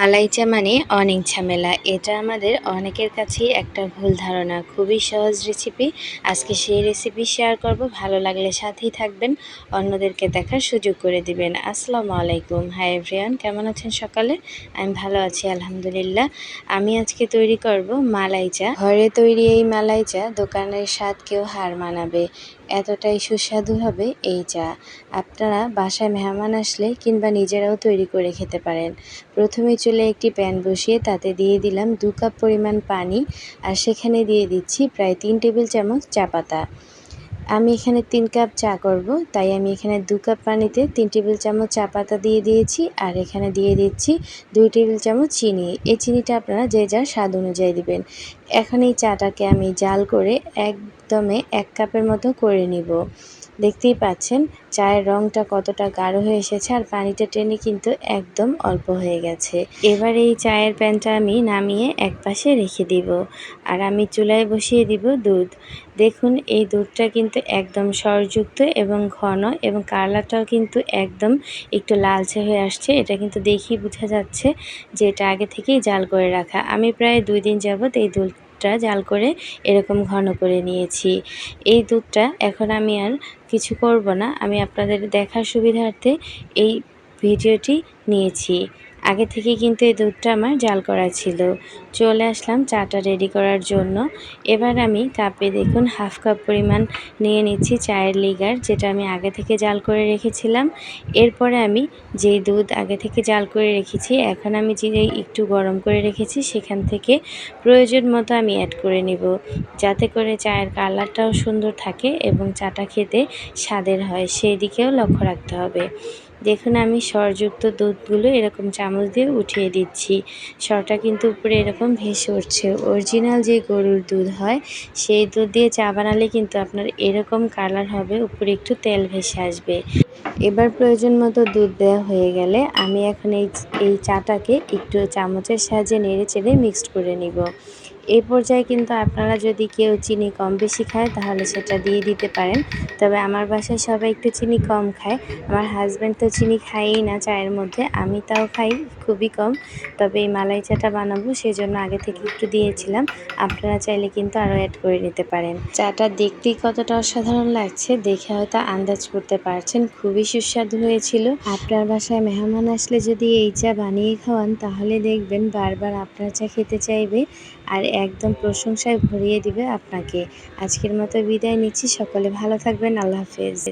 মালাই চা মানে অনেক ঝামেলা। এটা আমাদের অনেকের কাছেই একটা ভুল ধারণা। খুবই সহজ রেসিপি আজকে সেই রেসিপি শেয়ার করব। ভালো লাগলে সাথেই থাকবেন। অন্যদেরকে দেখার সুযোগ করে দিবেন। আসসালামু আলাইকুম। হাই এভরিয়ান কেমন আছেন সকালে? আমি ভালো আছি, আলহামদুলিল্লাহ। আমি আজকে তৈরি করব মালাই চা ঘরে তৈরি এই মালাই চা দোকানের স্বাদ কেউ হার মানাবে। এতটাই সুস্বাদু হবে এই চা। আপনারা বাসায় মেহমান আসলে কিংবা নিজেরাও তৈরি করে খেতে পারেন। প্রথমে চুলে একটি প্যান বসিয়ে তাতে দিয়ে দিলাম দু কাপ পরিমাণ পানি আর সেখানে দিয়ে দিচ্ছি প্রায় তিন টেবিল চামচ চা পাতা। আমি এখানে তিন কাপ চা করব, তাই আমি এখানে দু কাপ পানিতে তিন টেবিল চামচ চা পাতা দিয়ে দিয়েছি, আর এখানে দিয়ে দিচ্ছি দুই টেবিল চামচ চিনি। এই চিনিটা আপনারা যে যার স্বাদ অনুযায়ী দেবেন। এখন এই চাটাকে আমি জাল করে একদমে এক কাপের মতো করে নিব। দেখতেই পাচ্ছেন, চায়ের রংটা কতটা গাঢ় হয়ে এসেছে আর পানিটা টেনে কিন্তু একদম অল্প হয়ে গেছে। এবার এই চায়ের প্যানটা আমি নামিয়ে এক পাশে রেখে দিব আর আমি চুলায় বসিয়ে দিব দুধ। দেখুন, এই দুধটা কিন্তু একদম সরযুক্ত এবং ঘন এবং কালারটাও কিন্তু একদম একটু লালচে হয়ে আসছে। এটা কিন্তু দেখেই বোঝা যাচ্ছে যে এটা আগে থেকেই জাল করে রাখা। আমি প্রায় দুই দিন যাবত এই দুধ দুধটা জাল করে এরকম ঘন করে নিয়েছি। এই দুধটা এখন আমি আর কিছু করব না। আমি আপনাদের দেখার সুবিধার্থে এই ভিডিওটি নিয়েছি। আগে থেকে কিন্তু এই দুধটা আমার জাল করা ছিল। চলে আসলাম চাটা রেডি করার জন্য। এবার আমি কাপে দেখুন হাফ কাপ পরিমাণ নিয়ে নিচ্ছি চায়ের লিগার যেটা আমি আগে থেকে জাল করে রেখেছিলাম। এরপরে আমি যেই দুধ আগে থেকে জাল করে রেখেছি, এখন আমি যে একটু গরম করে রেখেছি, সেখান থেকে প্রয়োজন মতো আমি অ্যাড করে নিব। যাতে করে চায়ের কালারটাও সুন্দর থাকে এবং চাটা খেতে স্বাদের হয়, সেই দিকেও লক্ষ্য রাখতে হবে। দেখুন আমি সরযুক্ত দুধগুলো এরকম চামচ দিয়ে উঠিয়ে দিচ্ছি। সরটা কিন্তু উপরে এরকম ভেসে উঠছে। অরিজিনাল যে গরুর দুধ হয়, সেই দুধ দিয়ে চা বানালে কিন্তু আপনার এরকম কালার হবে, উপরে একটু তেল ভেসে আসবে। এবার প্রয়োজন মতো দুধ দেওয়া হয়ে গেলে আমি এখন এই এই চাটাকে একটু চামচের সাহায্যে নেড়ে চেড়ে মিক্সড করে নিব। এই পর্যায়ে কিন্তু আপনারা যদি কেউ চিনি কম বেশি খায়, তাহলে সেটা দিয়ে দিতে পারেন। তবে আমার বাসায় সবাই একটু চিনি কম খায়। আমার হাজব্যান্ড তো চিনি খাইই না চায়ের মধ্যে, আমি তাও খাই খুবই কম। তবে এই মালাই চাটা বানাবো সেই জন্য আগে থেকে একটু দিয়েছিলাম। আপনারা চাইলে কিন্তু আরও অ্যাড করে নিতে পারেন। চাটা দেখতেই কতটা অসাধারণ লাগছে, দেখে হয়তো আন্দাজ করতে পারছেন খুবই সুস্বাদু হয়েছিল। আপনার বাসায় মেহমান আসলে যদি এই চা বানিয়ে খাওয়ান, তাহলে দেখবেন বারবার আপনার চা খেতে চাইবে আর একদম প্রশংসায় ভরিয়ে দিবে আপনাকে। আজকের মতো বিদায় নিচ্ছি। সকলে ভালো থাকবেন। আল্লাহ হাফেজ।